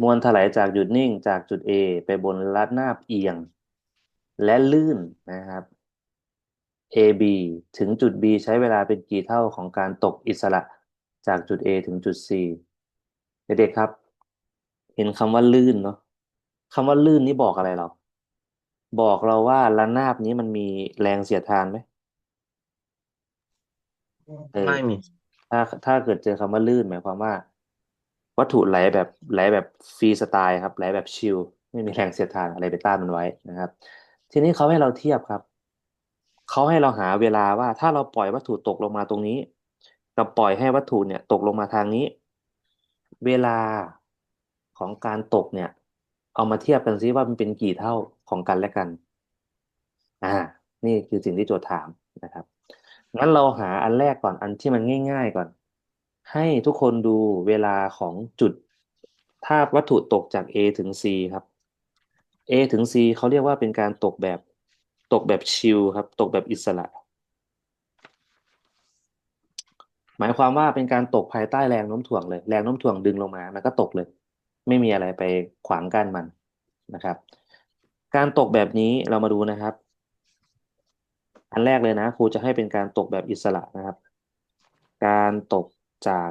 มวลถลายจากจุดนิ่งจากจุด A ไปบนระนาบเอียง และลื่นนะครับ AB ถึงจุด B ใช้เวลาเป็นกี่เท่าของการตกอิสระจากจุด A ถึงจุด C เด็กๆครับ เห็นคำว่าลื่นเนาะคำว่าลื่นนี่บอกอะไรเรา บอกเราว่าระนาบนี้มันมีแรงเสียดทานไหมเออไม่มีถ้าถ้าเกิดเจอคำว่าลื่นหมายความว่า วัตถุไหลแบบไหลแบบฟรีสไตล์ครับไหลแบบชิลไม่มีแรงเสียดทานอะไรไปต้านมันไว้นะครับ ทีนี้เขาให้เราเทียบครับเขาให้เราหาเวลาว่าถ้าเราปล่อยวัตถุตกลงมาตรงนี้ กับปล่อยให้วัตถุเนี่ยตกลงมาทางนี้ เวลาของการตกเนี่ย เอามาเทียบกันซิว่ามันเป็นกี่เท่าของกันและกัน อ่า นี่คือสิ่งที่โจทย์ถามนะครับงั้นเราหาอันแรกก่อนอันที่มันง่าย ๆ ก่อน ให้ทุกคนดูเวลาของจุดถ้าวัตถุตกจาก A ถึง C ครับ A ถึง C เขาเรียกว่าเป็นการตกแบบตกแบบชิลครับ ตกแบบอิสระ หมายความว่าเป็นการตกภายใต้แรงโน้มถ่วงเลย แรงโน้มถ่วงดึงลงมามันก็ตกเลย ไม่มีอะไรไปขวางกั้นมันนะครับ การตกแบบนี้เรามาดูนะครับ อันแรกเลยนะครูจะให้เป็นการตกแบบอิสระนะครับ การตก จาก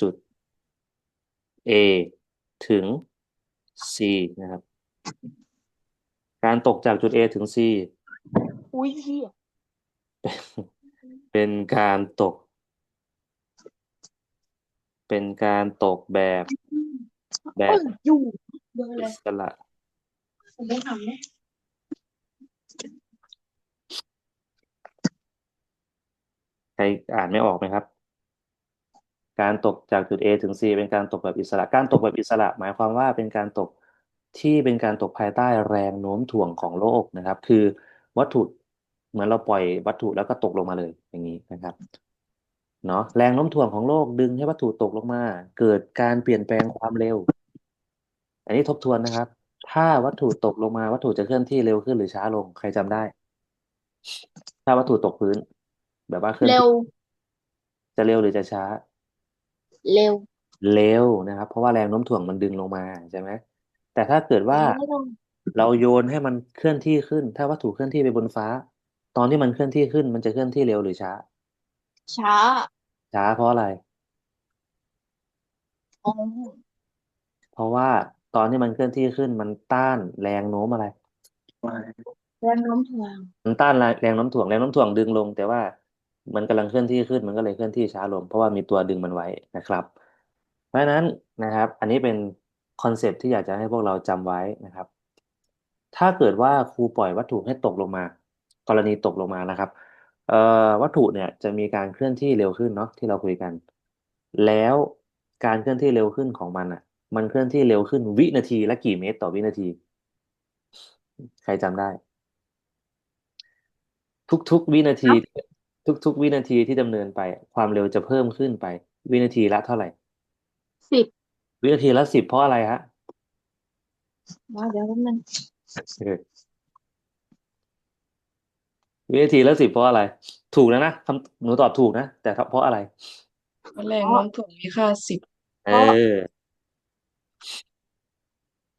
จุด A ถึง C นะครับ การตกจากจุด A ถึง C อุ้ยเหี้ยเป็นการตก เป็นการตกแบบแบเอบออยู่เบอร์เลอิยสระผมไม่ทำเนี่ยใครอ่านไม่ออกไหมครับ การตกจากจุด A ถึง C เป็นการตกแบบอิสระ การตกแบบอิสระ หมายความว่าเป็นการตกที่เป็นการตกภายใต้แรงโน้มถ่วงของโลกนะครับ คือวัตถุเหมือนเราปล่อยวัตถุแล้วก็ตกลงมาเลยอย่างนี้นะครับเนาะแรงโน้มถ่วงของโลกดึงให้วัตถุตกลงมา เกิดการเปลี่ยนแปลงความเร็ว อันนี้ทบทวนนะครับ ถ้าวัตถุตกลงมาวัตถุจะเคลื่อนที่เร็วขึ้นหรือช้าลงใครจำได้ ถ้าวัตถุตกพื้น แบบว่าเคลื่อนเร็ที่วจะเร็วหรือจะช้า เร็วเร็วนะครับ เพราะว่าแรงโน้มถ่วงมันดึงลงมาใช่ไหมแต่ถ้าเกิดว่าไม่ต้องเราโยนให้มันเคลื่อนที่ขึ้น ถ้าวัตถุเคลื่อนที่ไปบนฟ้า ตอนที่มันเคลื่อนที่ขึ้น มันจะเคลื่อนที่เร็วหรือช้า ช้า ช้าเพราะอะไรอ๋อเพราะว่าตอนที่มันเคลื่อนที่ขึ้น มันต้านแรงโน้มอะไรแรงโน้มถ่วงมันต้านแรงโน้มถ่วงแรงโน้มถ่วงดึงลง แต่ว่า มันกำลังเคลื่อนที่ขึ้นมันก็เลยเคลื่อนที่ช้าลง เพราะว่ามีตัวดึงมันไว้นะครับ เพราะฉะนั้นนะครับ อันนี้เป็นคอนเซปต์ที่อยากจะให้พวกเราจำไว้นะครับ ถ้าเกิดว่าครูปล่อยวัตถุให้ตกลงมา กรณีตกลงมานะครับวัตถุเนี่ยจะมีการเคลื่อนที่เร็วขึ้นเนาะที่เราคุยกัน แล้วการเคลื่อนที่เร็วขึ้นของมันอะ มันเคลื่อนที่เร็วขึ้นวินาทีละกี่เมตรต่อวินาที ใครจำได้ ทุกๆวินาที ทุกๆ วินาทีที่ดำเนินไป ความเร็วจะเพิ่มขึ้นไป วินาทีละเท่าไหร่สิบวินาทีละสิบเพราะอะไรฮะมาเดี๋ยวแป๊บนึงเออวินาทีละสิบเพราะอะไร ถูกแล้วนะคำหนูตอบถูกนะ แต่เพราะอะไรแรงโน้มถ่วงมีค่าสิบเออ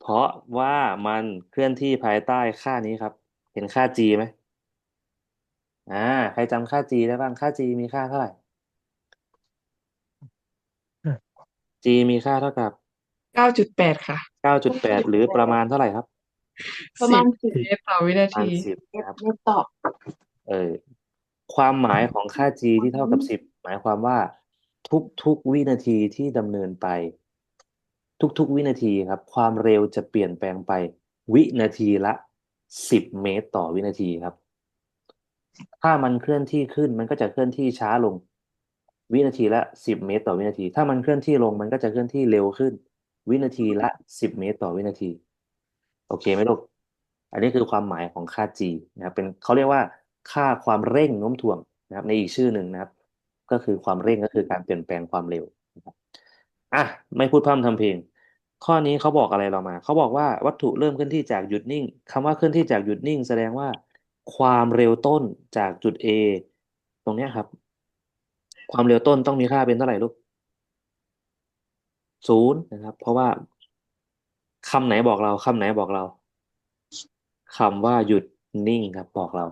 เพราะว่ามันเคลื่อนที่ภายใต้ค่านี้ครับ เห็นค่า g ไหม อ่า ใครจำค่า g ได้บ้าง ค่า g มีค่าเท่าไหร่ g มีค่าเท่ากับ เก้าจุดแปดค่ะเก้าจุดแปดหรือประมาณเท่าไหร่ครับประมาณสิบเมตรต่อวินาประมาณทีสิบนะครับ ไม่ตอบเออความหมายของค่า g ที่เท่ากับสิบหมายความว่าทุกๆวินาทีที่ดำเนินไป ทุกๆวินาทีครับ ความเร็วจะเปลี่ยนแปลงไป วินาทีละสิบเมตรต่อวินาทีครับ ถ้ามันเคลื่อนที่ขึ้นมันก็จะเคลื่อนที่ช้าลง วินาทีละสิบเมตรต่อวินาที ถ้ามันเคลื่อนที่ลงมันก็จะเคลื่อนที่เร็วขึ้น วินาทีละสิบเมตรต่อวินาที โอเคไหมลูกอันนี้คือความหมายของค่า g นะครับเป็นเขาเรียกว่าค่าความเร่งโน้มถ่วงนะครับ ในอีกชื่อหนึ่งนะครับ ก็คือความเร่งก็คือการเปลี่ยนแปลงความเร็วนะครับอะไม่พูดพร่ำทำเพลง ข้อนี้เขาบอกอะไรเรามา เขาบอกว่าวัตถุเริ่มเคลื่อนที่จากหยุดนิ่งคำว่าเคลื่อนที่จากหยุดนิ่ง แสดงว่า ความเร็วต้นจากจุด A ตรงเนี้ยครับ ความเร็วต้นต้องมีค่าเป็นเท่าไหร่ลูกศูนย์นะครับ เพราะว่าคำไหนบอกเราคำไหนบอกเราคำว่าหยุดนิ่งครับ บอกเรา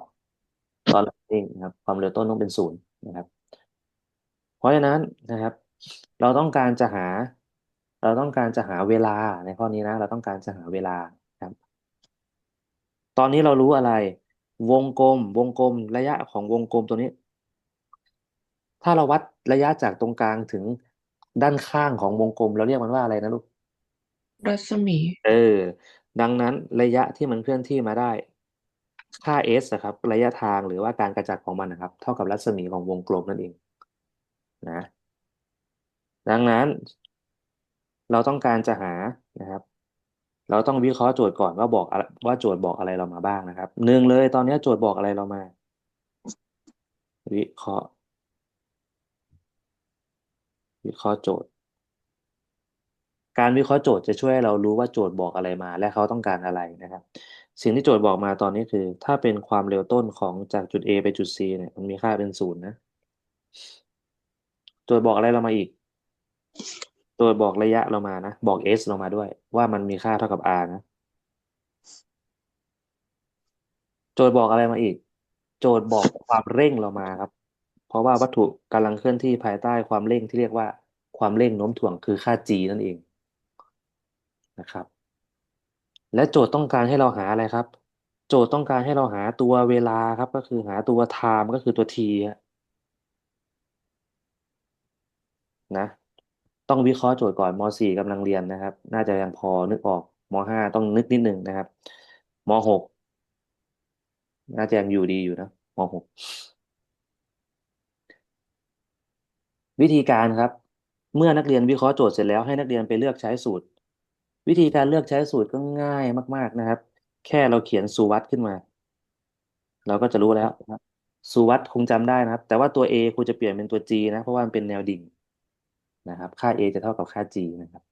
ตอนหลังนิ่งครับ ความเร็วต้นต้องเป็นศูนย์นะครับ เพราะฉะนั้นนะครับ เราต้องการจะหา เราต้องการจะหาเวลาในข้อนี้นะ เราต้องการจะหาเวลาครับ ตอนนี้เรารู้อะไร วงกลม วงกลมระยะของวงกลมตัวนี้ ถ้าเราวัดระยะจากตรงกลางถึงด้านข้างของวงกลม เราเรียกมันว่าอะไรนะลูก รัศมี เออ ดังนั้นระยะที่มันเคลื่อนที่มาได้ ค่า s นะครับ ระยะทางหรือว่าการกระจัดของมันนะครับ เท่ากับรัศมีของวงกลมนั่นเอง นะ ดังนั้น เราต้องการจะหานะครับ เราต้องวิเคราะห์โจทย์ก่อนว่าบอกว่าโจทย์บอกอะไรเรามาบ้างนะครับหนึ่งเลยตอนนี้โจทย์บอกอะไรเรามา วิเคราะห์ วิเคราะห์โจทย์ การวิเคราะห์โจทย์จะช่วยให้เรารู้ว่าโจทย์บอกอะไรมา และเขาต้องการอะไรนะครับ สิ่งที่โจทย์บอกมาตอนนี้คือ ถ้าเป็นความเร็วต้นของจากจุด A ไปจุด C เนี่ยมันมีค่าเป็นศูนย์นะโจทย์บอกอะไรเรามาอีก โจทย์บอกระยะเรามานะ บอก s เรามาด้วย ว่ามันมีค่าเท่ากับ r นะ โจทย์บอกอะไรมาอีก โจทย์บอกความเร่งเรามาครับ เพราะว่าวัตถุกำลังเคลื่อนที่ภายใต้ความเร่งที่เรียกว่าความเร่งโน้มถ่วงคือค่า g นั่นเองนะครับ และโจทย์ต้องการให้เราหาอะไรครับ โจทย์ต้องการให้เราหาตัวเวลาครับ ก็คือหาตัว time ก็คือตัว t นะ ต้องวิเคราะห์โจทย์ก่อนม .4 กำลังเรียนนะครับ น่าจะยังพอนึกออกม .5 ต้องนึกนิดนึงนะครับม .6 น่าจะยังอยู่ดีอยู่นะม .6 วิธีการครับ เมื่อนักเรียนวิเคราะห์โจทย์เสร็จแล้วให้นักเรียนไปเลือกใช้สูตร วิธีการเลือกใช้สูตรก็ง่ายมาก ๆนะครับ แค่เราเขียนสุวัตขึ้นมา เราก็จะรู้แล้วนะสุวัตคงจำได้นะครับ แต่ว่าตัว a ครูจะเปลี่ยนเป็นตัว g นะเพราะว่ามันเป็นแนวดิ่ง นะครับ ค่า a จะเท่ากับค่า g นะครับ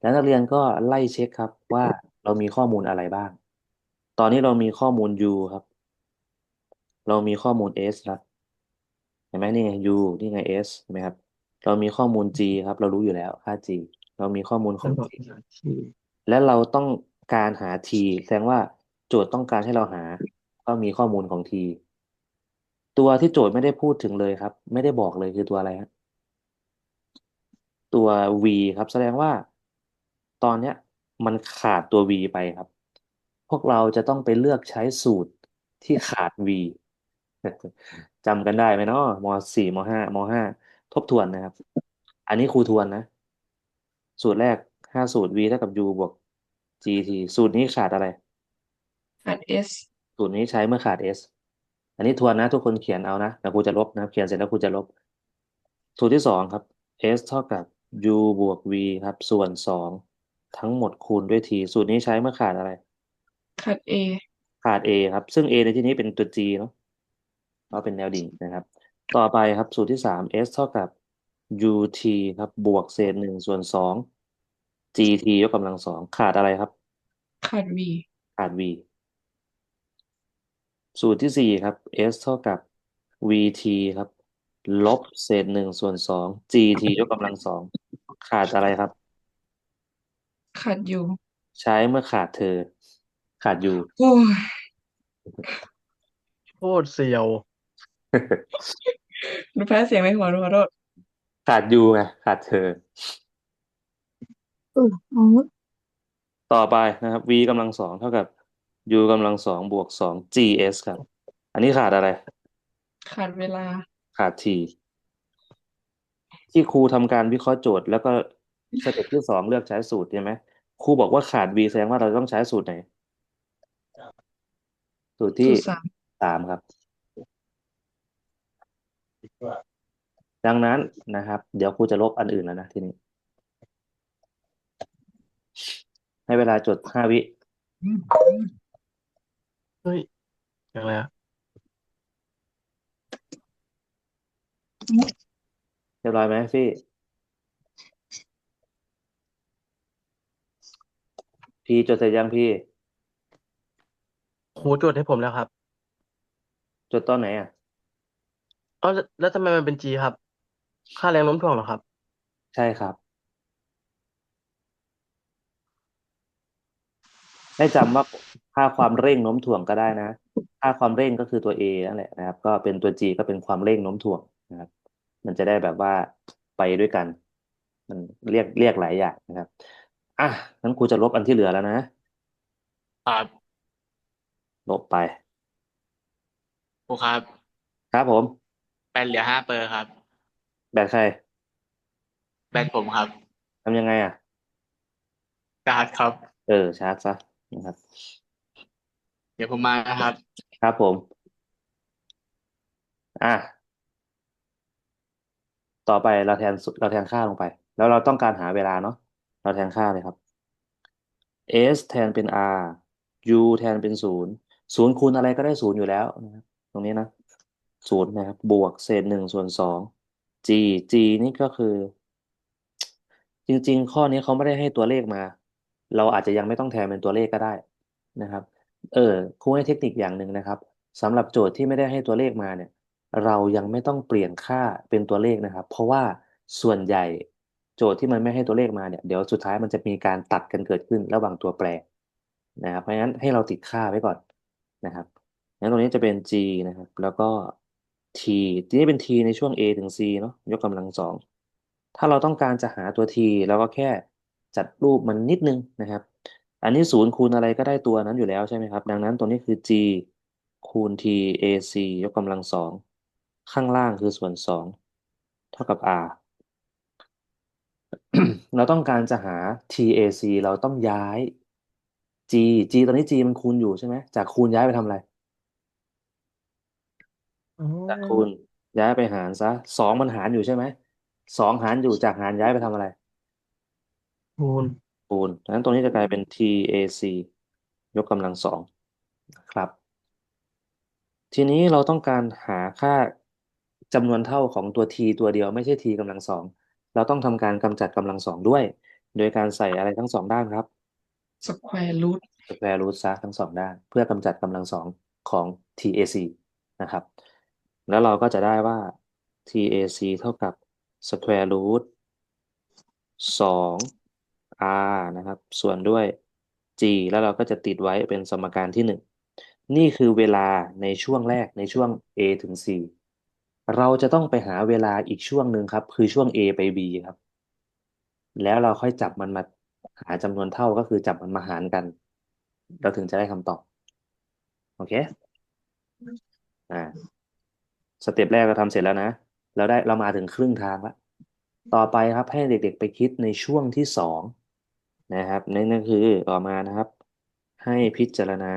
แล้วนักเรียนก็ไล่เช็คครับว่าเรามีข้อมูลอะไรบ้าง ตอนนี้เรามีข้อมูล u ครับ เรามีข้อมูล s ครับ เห็นไหมนี่ไง u นี่ไง s เห็นไหมครับ เรามีข้อมูล g ครับ เรารู้อยู่แล้วค่า g เรามีข้อมูลของ g และเราต้องการหา t แสดงว่าโจทย์ต้องการให้เราหา ก็มีข้อมูลของ t ตัวที่โจทย์ไม่ได้พูดถึงเลยครับ ไม่ได้บอกเลยคือตัวอะไรฮะ ตัว v ครับ แสดงว่า ตอนเนี้ยมันขาดตัว v ไปครับ พวกเราจะต้องไปเลือกใช้สูตรที่ขาด v จำกันได้ไหมเนาะมสี่มห้ามห้าทบทวนนะครับ อันนี้ครูทวนนะ สูตรแรกห้าสูตร v เท่ากับ u บวก gt สูตรนี้ขาดอะไร ขาด S สูตรนี้ใช้เมื่อขาด s อันนี้ทวนนะ ทุกคนเขียนเอานะแล้วครูจะลบนะครับเขียนเสร็จแล้วครูจะลบ สูตรที่สองครับ s เท่ากับ u บวก v ครับ ส่วนสองทั้งหมดคูณด้วย t สูตรนี้ใช้เมื่อขาดอะไร ขาด A ขาด a ครับ ซึ่ง a ในที่นี้เป็นตัว g เนาะเพราะเป็นแนวดิ่งนะครับ ต่อไปครับสูตรที่สาม s เท่ากับ ut ครับ บวกเศษหนึ่งส่วนสอง gt ยกกำลังสองขาดอะไรครับ ขาด V ขาด v สูตรที่สี่ครับ s เท่ากับ vt ครับ ลบเศษหนึ่งส่วนสอง gt ยกกำลังสอง ขาดอะไรครับ ขาด U ใช้เมื่อขาดเธอ ขาด u โอ้ยโคตรเสียว หนูแพ้เสียงในหัวหนูขอโทษขาด u ไงขาดเธอ อืออ๋อต่อไปนะครับ v กำลังสองเท่ากับ u กำลังสองบวกสอง gs ครับ อันนี้ขาดอะไร ขาดเวลา ขาด t ที่ครูทำการวิเคราะห์โจทย์ แล้วก็สเต็ปที่สองเลือกใช้สูตรใช่ไหมครูบอกว่าขาด v แสดงว่าเราต้องใช้สูตรไหน สูตรที่สามสามครับ ดังนั้นนะครับ เดี๋ยวครูจะลบอันอื่นแล้วนะทีนี้ ให้เวลาจดห้าวิ เฮ้ยอย่างไรอะ เรียบร้อยไหมพี่พี่จดเสร็จยังพี่ ครูจดให้ผมแล้วครับจดตอนไหนอะ เอ้าแล้วแล้วทำไมมันเป็น G ครับ ค่าแรงโน้มถ่วงเหรอครับ ใช่ครับ ให้จำว่าค่าความเร่งโน้มถ่วงก็ได้นะ ค่าความเร่งก็คือตัว A นั่นแหละนะครับ ก็เป็นตัว G ก็เป็นความเร่งโน้มถ่วง นะครับ มันจะได้แบบว่าไปด้วยกัน มันเรียกเรียกหลายอย่างนะครับ อะงั้นครูจะลบอันที่เหลือแล้วนะครับลบไปครูครับ ครับผม แบตเหลือห้าเปอร์ครับ แบตใคร แบตผมครับทำยังไงอะการ์ดครับ เออ ชาร์จซะนะครับ เดี๋ยวผมมานะครับ ครับผม อะ ต่อไปเราแทนเราแทนค่าลงไป แล้วเราต้องการหาเวลาเนาะเราแทนค่าเลยครับ s แทนเป็น r u แทนเป็นศูนย์ศูนย์คูณอะไรก็ได้ศูนย์อยู่แล้วนะครับตรงนี้นะศูนย์นะครับบวกเศษหนึ่งส่วนสอง g g นี่ก็คือ จริง ๆ ข้อนี้เขาไม่ได้ให้ตัวเลขมา เราอาจจะยังไม่ต้องแทนเป็นตัวเลขก็ได้นะครับ เออครูให้เทคนิคอย่างหนึ่งนะครับสำหรับโจทย์ที่ไม่ได้ให้ตัวเลขมาเนี่ย เรายังไม่ต้องเปลี่ยนค่าเป็นตัวเลขนะครับ เพราะว่าส่วนใหญ่โจทย์ที่มันไม่ให้ตัวเลขมาเนี่ยเดี๋ยวสุดท้ายมันจะมีการตัดกันเกิดขึ้นระหว่างตัวแปรนะครับ เพราะฉะนั้นให้เราติดค่าไว้ก่อนนะครับงั้นตรงนี้จะเป็น g นะครับ แล้วก็ t ทีนี้เป็น t ในช่วง a ถึง c เนาะยกกำลังสองถ้าเราต้องการจะหาตัว t เราก็แค่จัดรูปมันนิดนึงนะครับ อันนี้ศูนย์คูณอะไรก็ได้ตัวนั้นอยู่แล้วใช่ไหมครับ ดังนั้นตรงนี้คือ g คูณ t ac ยกกำลังสอง ข้างล่างคือส่วนสองเท่ากับ r เราต้องการจะหา TAC เราต้องย้าย G G ตอนนี้ G มันคูณอยู่ใช่ไหมจากคูณย้ายไปทำอะไรอ๋อจากคูณย้ายไปหารซะสองมันหารอยู่ใช่ไหมสองหารอยู่จากหารย้ายไปทำอะไร คูณคูณดังนั้นตรงนี้จะกลายเป็น TAC ยกกำลังสองนะครับ ทีนี้เราต้องการหาค่า จำนวนเท่าของตัว t ตัวเดียวไม่ใช่ t กำลังสองเราต้องทำการกำจัดกำลังสองด้วย โดยการใส่อะไรทั้งสองด้านครับ square root สแควร์รูทซะทั้งสองด้าน เพื่อกำจัดกำลังสองของ TAC นะครับ แล้วเราก็จะได้ว่า TAC เท่ากับ square root สอง R นะครับ ส่วนด้วย G แล้วเราก็จะติดไว้เป็นสมการที่หนึ่งนี่คือเวลาในช่วงแรกในช่วง A ถึง C เราจะต้องไปหาเวลาอีกช่วงหนึ่งครับ คือช่วง A ไป B ครับ แล้วเราค่อยจับมันมาหาจำนวนเท่าก็คือจับมันมาหารกัน เราถึงจะได้คำตอบ โอเคอ่าสเต็ปแรกเราทำเสร็จแล้วนะ เราได้เรามาถึงครึ่งทางแล้วต่อไปครับให้เด็กๆไปคิดในช่วงที่สองนะครับนั่นก็คือต่อมานะครับ ให้พิจารณา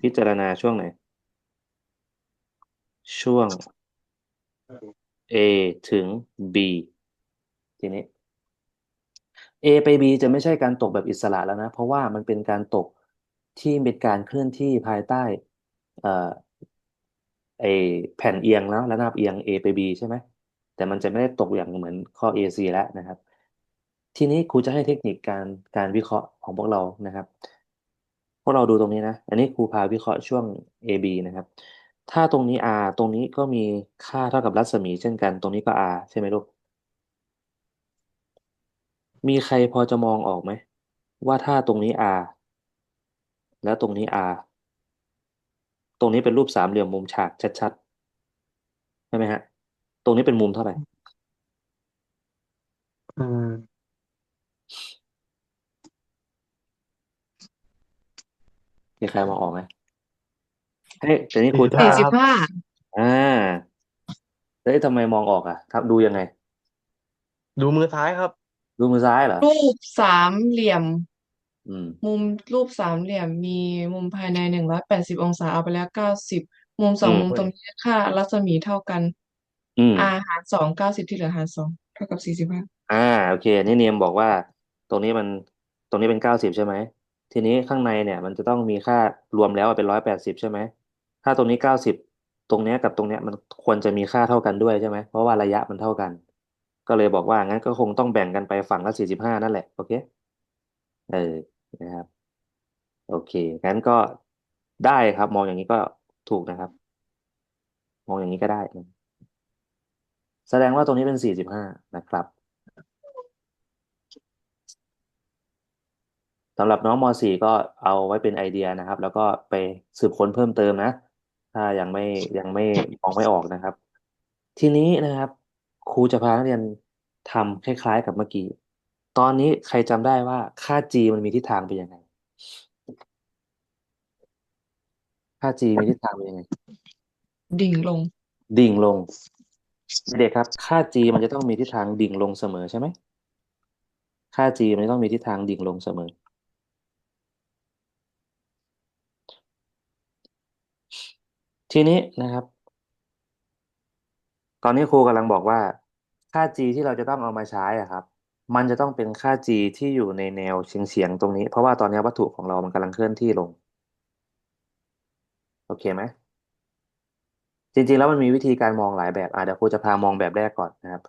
พิจารณาช่วงไหน ช่วง A ถึง B ทีนี้ A ไป B จะไม่ใช่การตกแบบอิสระแล้วนะ เพราะว่ามันเป็นการตกที่เป็นการเคลื่อนที่ภายใต้เอ่อไอแผ่นเอียงแล้วระนาบเอียง A ไป B ใช่ไหม แต่มันจะไม่ได้ตกอย่างเหมือนข้อ AC แล้วนะครับ ทีนี้ครูจะให้เทคนิคการการวิเคราะห์ของพวกเรานะครับ วกเราดูตรงนี้นะ อันนี้ครูพาวิเคราะห์ช่วง AB นะครับ ถ้าตรงนี้ R ตรงนี้ก็มีค่าเท่ากับรัศมีเช่นกัน ตรงนี้ก็ R ใช่ไหมลูก มีใครพอจะมองออกไหม ว่าถ้าตรงนี้ R แล้วตรงนี้ R ตรงนี้เป็นรูปสามเหลี่ยมมุมฉากชัดๆ ใช่ไหมฮะ ตรงนี้เป็นมุมเท่าไหร่ อืม มีใครมองออกไหมเฮ้ยแต่นี่ครูจะคสี่รับสิบห้าอ่าเฮ้ยทำไมมองออกอะครับดูยังไง ดูมือซ้ายครับ ดูมือซ้ายเหรอ รูปสามเหลี่ยม อืม มุมรูปสามเหลี่ยม มีมุมภายในหนึ่งร้อยแปดสิบองศาเอาไปแล้วเก้าสิบมุมสองอืม มุมตรงนี้ค่ารัศมีเท่ากันอืม r หารสองเก้าสิบที่เหลือหารสองเท่ากับสี่สิบห้าอ่า โอเค นี่เนียมบอกว่า ตรงนี้มัน ตรงนี้เป็นเก้าสิบใช่ไหม ทีนี้ข้างในเนี่ย มันจะต้องมีค่ารวมแล้วเป็นร้อยแปดสิบใช่ไหมถ้าตรงนี้เก้าสิบตรงเนี้ยกับตรงเนี้ยมันควรจะมีค่าเท่ากันด้วยใช่ไหมเพราะว่าระยะมันเท่ากัน ก็เลยบอกว่างั้นก็คงต้องแบ่งกันไปฝั่งละสี่สิบห้านั่นแหละโอเคเออนะครับ โอเคงั้นก็ได้ครับ มองอย่างนี้ก็ถูกนะครับ มองอย่างนี้ก็ได้ แสดงว่าตรงนี้เป็นสี่สิบห้านะครับ สำหรับน้องม .4 ก็เอาไว้เป็นไอเดียนะครับ แล้วก็ไปสืบค้นเพิ่มเติมนะ ถ้ายังไม่ยังไม่มองไม่ออกนะครับ ทีนี้นะครับ ครูจะพานักเรียนทำคล้าย ๆ กับเมื่อกี้ ตอนนี้ใครจำได้ว่าค่า g มันมีทิศทางเป็นยังไง ค่า g มีทิศทางเป็นยังไง ดิ่งลง ดิ่งลง เด็กครับ ค่า g มันจะต้องมีทิศทางดิ่งลงเสมอใช่ไหมค่า g มันจะต้องมีทิศทางดิ่งลงเสมอ ทีนี้นะครับ ตอนนี้ครูกำลังบอกว่า ค่า g ที่เราจะต้องเอามาใช้อะครับ มันจะต้องเป็นค่า g ที่อยู่ในแนวเฉียงๆตรงนี้ เพราะว่าตอนนี้วัตถุของเรามันกำลังเคลื่อนที่ลง โอเคไหมจริงๆ แล้วมันมีวิธีการมองหลายแบบอะเดี๋ยวครูจะพามองแบบแรกก่อนนะครับ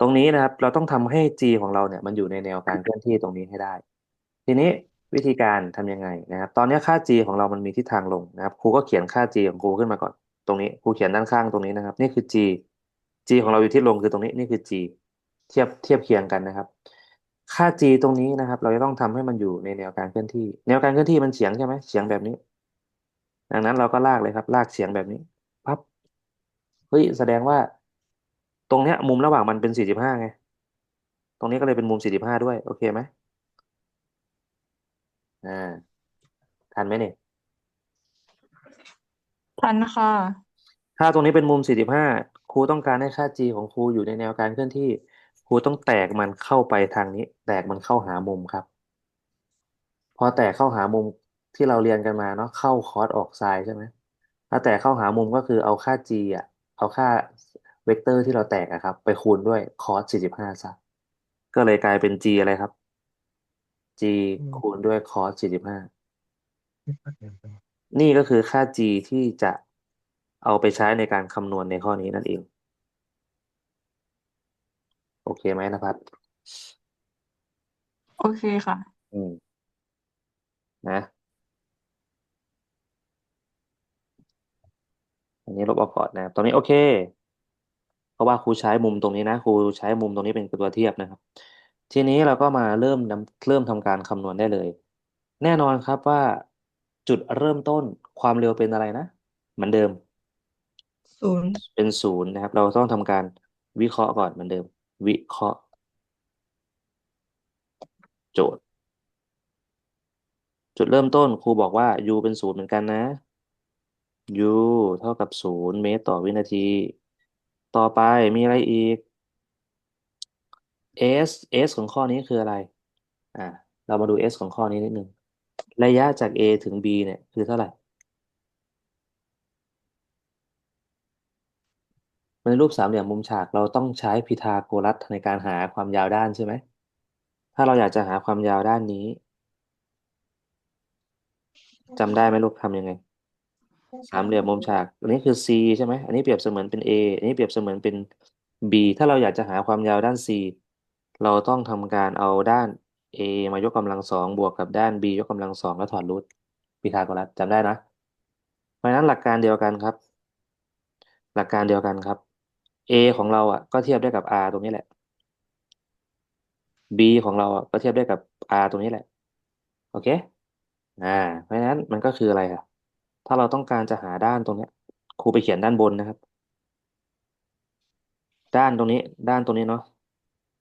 ตรงนี้นะครับ เราต้องทำให้ g ของเราเนี่ย มันอยู่ในแนวการเคลื่อนที่ตรงนี้ให้ได้ ทีนี้ วิธีการทำยังไงนะครับ ตอนนี้ค่า g ของเรามันมีทิศทางลงนะครับครูก็เขียนค่า g ของครูขึ้นมาก่อน ตรงนี้ครูเขียนด้านข้างตรงนี้นะครับ นี่คือ g g ของเราอยู่ที่ลงคือตรงนี้นี่คือ g เทียบเทียบเคียงกันนะครับ ค่า g ตรงนี้นะครับ เราจะต้องทำให้มันอยู่ในแนวการเคลื่อนที่ แนวการเคลื่อนที่มันเฉียงใช่ไหมเฉียงแบบนี้ ดังนั้นเราก็ลากเลยครับ ลากเฉียงแบบนี้ปั๊บเฮ้ยแสดงว่า ตรงเนี้ยมุมระหว่างมันเป็นสี่สิบห้าไง ตรงนี้ก็เลยเป็นมุมสี่สิบห้าด้วย โอเคไหม อ่าทันไหมเนี่ยทันค่ะ ถ้าตรงนี้เป็นมุมสี่สิบห้าครูต้องการให้ค่า g ของครูอยู่ในแนวการเคลื่อนที่ ครูต้องแตกมันเข้าไปทางนี้ แตกมันเข้าหามุมครับ พอแตกเข้าหามุมที่เราเรียนกันมาเนาะเข้าคอสออกไซน์ใช่ไหมถ้าแตกเข้าหามุมก็คือเอาค่า g อะ เอาค่าเวกเตอร์ที่เราแตกอะครับ ไปคูณด้วยคอสสี่สิบห้าซะก็เลยกลายเป็น g อะไรครับ g คูณด้วยคอสสี่สิบห้า นี่ก็คือค่า g ที่จะเอาไปใช้ในการคำนวณในข้อนี้นั่นเอง โอเคไหมนภัสโอเคค่ะ อืม นะ อันนี้ลบออกก่อนนะครับตรงนี้โอเค เพราะว่าครูใช้มุมตรงนี้นะ ครูใช้มุมตรงนี้เป็นตัวเทียบนะครับ ทีนี้เราก็มาเริ่มนำเริ่มทำการคำนวณได้เลย แน่นอนครับว่าจุดเริ่มต้นความเร็วเป็นอะไรนะ เหมือนเดิม ศูนย์เป็นศูนย์นะครับ เราต้องทำการวิเคราะห์ก่อนเหมือนเดิม วิเคราะห์ โจทย์ จุดเริ่มต้นครูบอกว่า u เป็นศูนย์เหมือนกันนะ u เท่ากับศูนย์เมตรต่อวินาที ต่อไปมีอะไรอีก s s ของข้อนี้คืออะไร อ่า เรามาดู s ของข้อนี้นิดนึง ระยะจาก a ถึง b เนี่ยคือเท่าไหร่ ในรูปสามเหลี่ยมมุมฉากเราต้องใช้พีทาโกรัสในการหาความยาวด้านใช่ไหม ถ้าเราอยากจะหาความยาวด้านนี้จำได้ไหมลูกทำยังไง สามเหลี่ยมมุมฉาก อันนี้คือ c ใช่ไหม อันนี้เปรียบเสมือนเป็น a อันนี้เปรียบเสมือนเป็น b ถ้าเราอยากจะหาความยาวด้าน c เราต้องทำการเอาด้าน a มายกกำลังสองบวกกับด้าน b ยกกำลังสองแล้วถอดรูทพีทาโกรัสจำได้นะ เพราะฉะนั้นหลักการเดียวกันครับ หลักการเดียวกันครับ a ของเราอะก็เทียบได้กับ r ตรงนี้แหละ b ของเราอะก็เทียบได้กับ r ตรงนี้แหละ โอเคอ่าเพราะฉะนั้นมันก็คืออะไรอะ ถ้าเราต้องการจะหาด้านตรงเนี้ยครูไปเขียนด้านบนนะครับ ด้านตรงนี้ ด้านตรงนี้เนาะ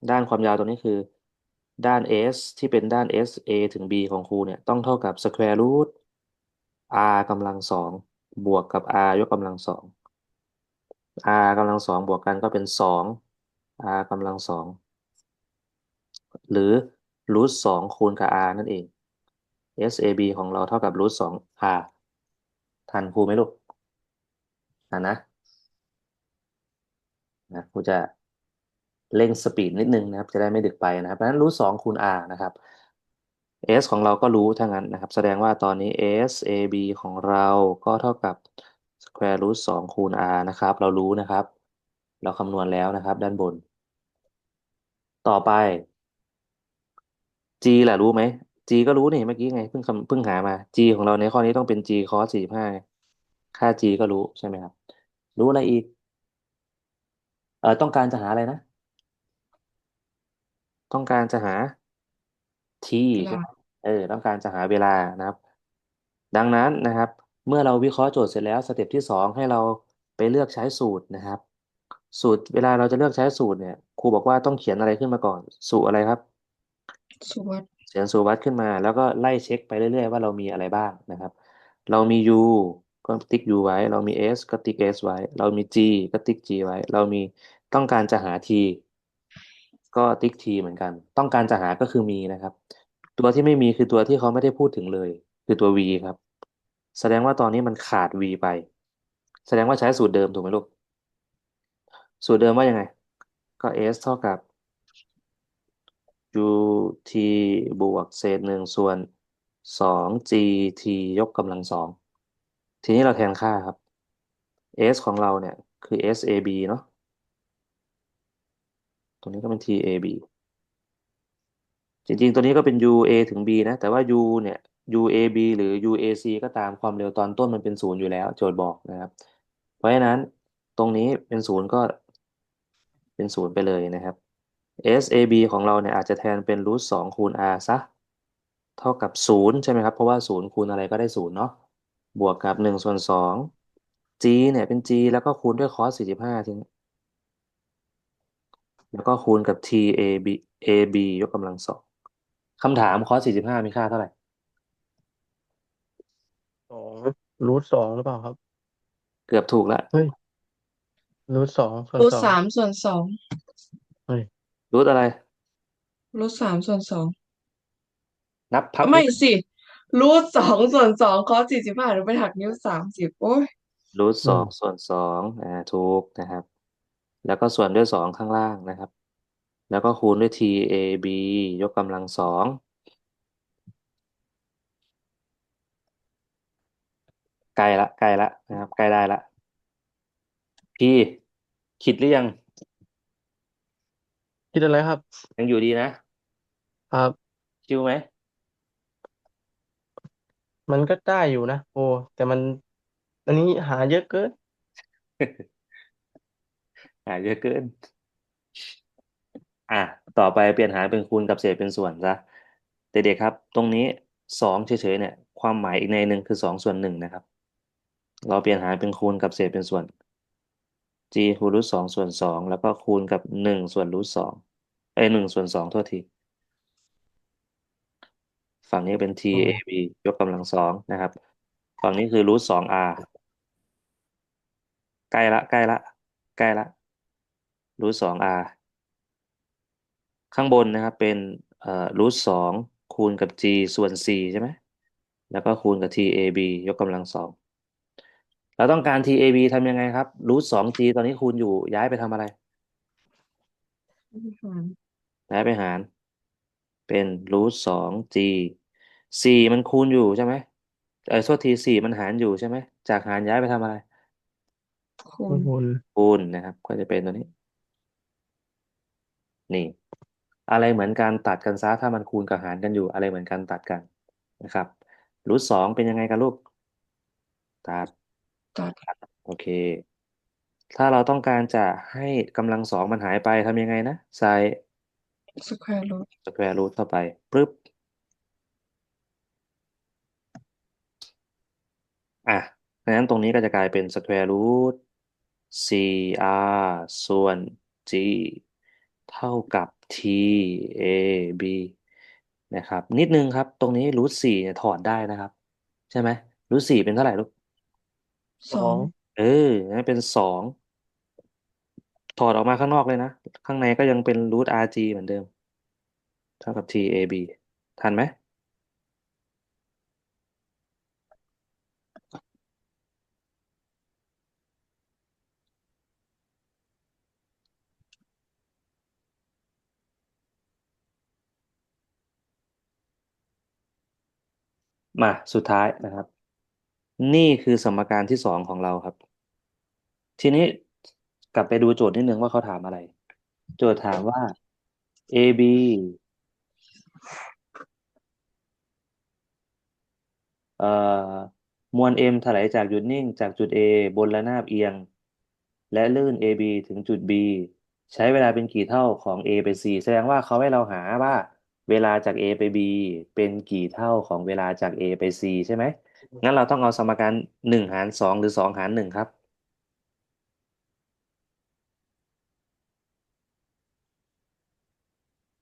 ด้านความยาวตรงนี้คือ ด้าน s ที่เป็นด้าน s a ถึง b ของครูเนี่ยต้องเท่ากับ square root r กำลังสองบวกกับ r ยกกำลังสอง r กำลังสองบวกกันก็เป็นสอง r กำลังสองหรือ root สองคูณกับ r นั่นเอง SAB ของเราเท่ากับ root สอง r ทันครูไหมลูกทันนะนะครูจะ เร่งสปีดนิดนึงนะครับ จะได้ไม่ดึกไปนะครับเพราะฉะนั้น root สองคูณ r นะครับ s ของเราก็รู้ทั้งนั้นนะครับ แสดงว่าตอนนี้ SAB ของเราก็เท่ากับ square root สองคูณ r นะครับ เรารู้นะครับ เราคำนวณแล้วนะครับ ด้านบน ต่อไป g แหละรู้ไหม g ก็รู้นี่เมื่อกี้ไงเพิ่งเพิ่งหามา g ของเราในข้อนี้ต้องเป็น g cos สี่สิบห้าค่า g ก็รู้ใช่ไหมครับ รู้อะไรอีก เออต้องการจะหาอะไรนะ ต้องการจะหา t เวใช่ลาไหมเออต้องการจะหาเวลานะครับ ดังนั้นนะครับ เมื่อเราวิเคราะห์โจทย์เสร็จแล้วสเต็ปที่สองให้เราไปเลือกใช้สูตรนะครับ สูตรเวลาเราจะเลือกใช้สูตรเนี่ยครูบอกว่าต้องเขียนอะไรขึ้นมาก่อน สูตรอะไรครับสุวัสด์เขียนสูตรวัดขึ้นมา แล้วก็ไล่เช็คไปเรื่อยๆว่าเรามีอะไรบ้างนะครับ เรามี u ก็ติ๊ก u ไว้ เรามี s ก็ติ๊ก s ไว้ เรามี g ก็ติ๊ก g ไว้ เรามีต้องการจะหา t ก็ติ๊ก t เหมือนกัน ต้องการจะหาก็คือมีนะครับ ตัวที่ไม่มีคือตัวที่เขาไม่ได้พูดถึงเลย คือตัว v ครับ แสดงว่าตอนนี้มันขาด v ไป แสดงว่าใช้สูตรเดิมถูกไหมลูก สูตรเดิมว่ายังไง ก็ s เท่ากับ u t บวกเศษหนึ่งส่วนสอง g t ยกกำลังสองทีนี้เราแทนค่าครับ s ของเราเนี่ยคือ s a b เนาะ ตรงนี้ก็เป็น t a b จริงๆ ตัวนี้ก็เป็น u a ถึง b นะ แต่ว่า u เนี่ย u a b หรือ u a c ก็ตามความเร็วตอนต้นมันเป็นศูนย์อยู่แล้ว โจทย์บอกนะครับ เพราะฉะนั้นตรงนี้เป็นศูนย์ก็เป็นศูนย์ไปเลยนะครับ s a b ของเราเนี่ยอาจจะแทนเป็นรูทสองคูณ r ซะ เท่ากับศูนย์ใช่ไหมครับ เพราะว่าศูนย์คูณอะไรก็ได้ศูนย์เนาะบวกกับหนึ่งส่วนสอง g เนี่ยเป็น g แล้วก็คูณด้วย cos สี่สิบห้าทีนี้ แล้วก็คูณกับ t a b a b ยกกำลังสองคำถาม cos สี่สิบห้ามีค่าเท่าไหร่สองรูทสองหรือเปล่าครับ เกือบถูกแล้วเฮ้ยรูทสองส่วนรูทสองสามส่วนสองเฮ้ยรูทอะไร รูทสามส่วนสองนับพับไม่สิรูทสองส่วนสองคอสสี่สิบห้าหรือไปหักนิ้วสามสิบโอ้ยรูทสองส่วนสองอ่าถูกนะครับ แล้วก็ส่วนด้วยสองข้างล่างนะครับ แล้วก็คูณด้วย t a b ยกกำลังสองใกล้ละใกล้ละนะครับใกล้ได้ละพี่คิดหรือยัง คิดอะไรครับ ยังอยู่ดีนะ ครับ ชิวไหม มันก็ได้อยู่นะ โอ้ แต่มัน อันนี้หาเยอะเกิน หาเยอะเกิน อะ ต่อไปเปลี่ยนหารเป็นคูณกับเศษเป็นส่วนซะเด็กๆครับ ตรงนี้สองเฉยๆเนี่ย ความหมายอีกในหนึ่งคือสองส่วนหนึ่งนะครับ เราเปลี่ยนหารเป็นคูณกับเศษเป็นส่วน g คูณรูทสองส่วนสองแล้วก็คูณกับหนึ่งส่วนรูทสองเอ้หนึ่งส่วนสองโทษที ฝั่งนี้เป็น t อ a b ยกกำลังสองนะครับ ฝั่งนี้คือรูทสอง r ใกล้ละใกล้ละใกล้ละ รูทสอง r ข้างบนนะครับเป็นเอ่อรูทสองคูณกับ g ส่วน c ใช่ไหมแล้วก็คูณกับ t a b ยกกำลังสองเราต้องการ t a b ทำยังไงครับรูทสอง g ตอนนี้คูณอยู่ย้ายไปทำอะไรย้ายไปหาร เป็นรูทสอง g สี่มันคูณอยู่ใช่ไหมเออโทษทีสี่มันหารอยู่ใช่ไหมจากหารย้ายไปทำอะไร คูข้าณงบนคูณนะครับ ก็จะเป็นตัวนี้ นี่ อะไรเหมือนกันตัดกันซะถ้ามันคูณกับหารกันอยู่ อะไรเหมือนกันตัดกันนะครับรูทสองเป็นยังไงกันลูกตัดตัดโอเค ถ้าเราต้องการจะให้กำลังสองมันหายไปทำยังไงนะใส่สแควร์รูทสแควร์รูทเข้าไปปึ๊บอะดังนั้นตรงนี้ก็จะกลายเป็นสแควร์รูท cr ส่วน g เท่ากับ t a b นะครับ นิดนึงครับ ตรงนี้รูทสี่เนี่ยถอดได้นะครับ ใช่ไหมรูทสี่เป็นเท่าไหร่ลูกสองเออนั่นเป็นสองถอดออกมาข้างนอกเลยนะ ข้างในก็ยังเป็นรูท rg เหมือนเดิม เท่ากับ tab ทันไหม มาสุดท้ายนะครับ นี่คือสมการที่สองของเราครับ ทีนี้กลับไปดูโจทย์นิดนึงว่าเขาถามอะไร โจทย์ถามว่า AB เอ่อมวล m ถลายจากหยุดนิ่ง จากจุด A บนระนาบเอียง และลื่น AB ถึงจุด B ใช้เวลาเป็นกี่เท่าของ A เป็น C แสดงว่าเขาให้เราหาว่า เวลาจาก A ไป B เป็นกี่เท่าของเวลาจาก A ไป C ใช่ไหม งั้นเราต้องเอาสมการหนึ่งหารสองหรือสองหารหนึ่งครับ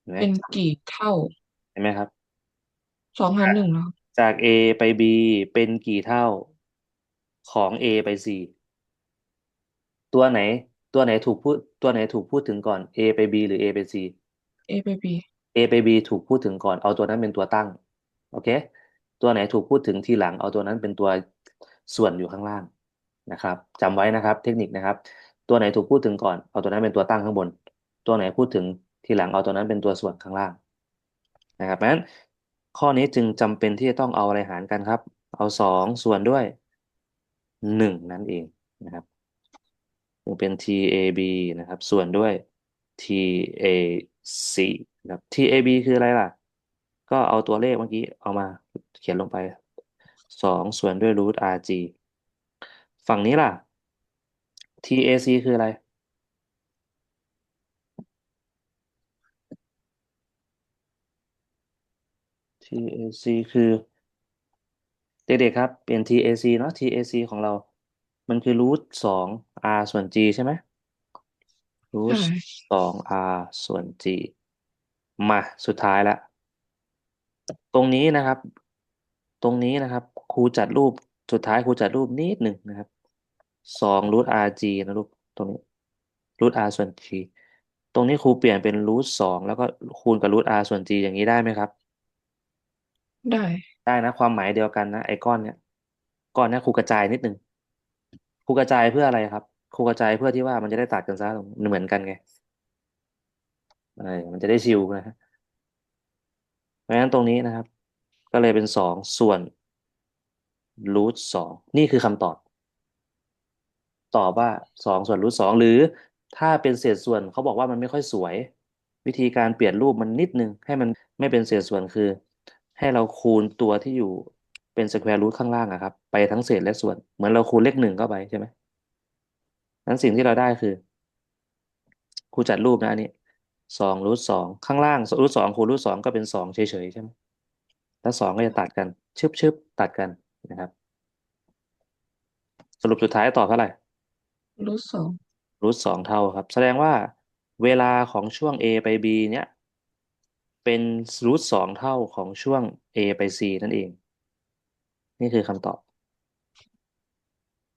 เห็นไหมเป็นกี่เท่า เห็นไหมครับ สองหารหนึ่งเหรอจาก A ไป B เป็นกี่เท่าของ A ไป C ตัวไหน ตัวไหนถูกพูด ตัวไหนถูกพูดถึงก่อน A ไป B หรือ A ไป C A ไป B A ไป B ถูกพูดถึงก่อนเอาตัวนั้นเป็นตัวตั้งโอเค ตัวไหนถูกพูดถึงทีหลังเอาตัวนั้นเป็นตัวส่วนอยู่ข้างล่างนะครับจำไว้นะครับ เทคนิคนะครับ ตัวไหนถูกพูดถึงก่อนเอาตัวนั้นเป็นตัวตั้งข้างบน ตัวไหนพูดถึงทีหลังเอาตัวนั้นเป็นตัวส่วนข้างล่างนะครับเพราะฉะนั้นข้อนี้จึงจำเป็นที่จะต้องเอาอะไรหารกันครับ เอาสองส่วนด้วยหนึ่งนั่นเองนะครับจึงเป็น TAB นะครับ ส่วนด้วย TAC ครับ TAB คืออะไรล่ะ ก็เอาตัวเลขเมื่อกี้เอามาเขียนลงไปสองส่วนด้วย root RG ฝั่งนี้ล่ะ TAC คืออะไร TAC คือเด็กๆครับ เป็น TAC เนาะ TAC ของเรา มันคือ root สอง R ส่วน G ใช่ไหม root ใช่สอง R ส่วน G มาสุดท้ายแล้วตรงนี้นะครับ ตรงนี้นะครับครูจัดรูปสุดท้ายครูจัดรูปนิดหนึ่งนะครับสอง root RG นะลูกตรงนี้ root R ส่วน G ตรงนี้ครูเปลี่ยนเป็น root สองแล้วก็คูณกับ root R ส่วน G อย่างนี้ได้ไหมครับ ได้ ได้นะความหมายเดียวกันนะไอ้ก้อนเนี้ยก้อนเนี้ยครูกระจายนิดนึงครูกระจายเพื่ออะไรครับครูกระจายเพื่อที่ว่ามันจะได้ตัดกันซะมันเหมือนกันไง เออมันจะได้ชิวนะฮะเพราะฉะนั้นตรงนี้นะครับ ก็เลยเป็นสองส่วนรูทสองนี่คือคำตอบ ตอบว่าสองส่วนรูทสองหรือถ้าเป็นเศษส่วนเขาบอกว่ามันไม่ค่อยสวย วิธีการเปลี่ยนรูปมันนิดนึง ให้มันไม่เป็นเศษส่วนคือ ให้เราคูณตัวที่อยู่เป็นสแควร์รูทข้างล่างอะครับ ไปทั้งเศษและส่วน เหมือนเราคูณเลขหนึ่งเข้าไปใช่ไหมนั้นสิ่งที่เราได้คือครูจัดรูปนะอันนี้ สองรูทสองข้างล่างรูทสองคูณรูทสองก็เป็นสองเฉยๆใช่ไหมแล้วสองก็จะตัดกันชึบชึบตัดกันนะครับ สรุปสุดท้ายตอบเท่าไหร่รูทสองรูทสองเท่าครับ แสดงว่าเวลาของช่วง A ไป B เนี่ยเป็นรูทสองเท่าของช่วง A ไป C นั่นเอง นี่คือคำตอบ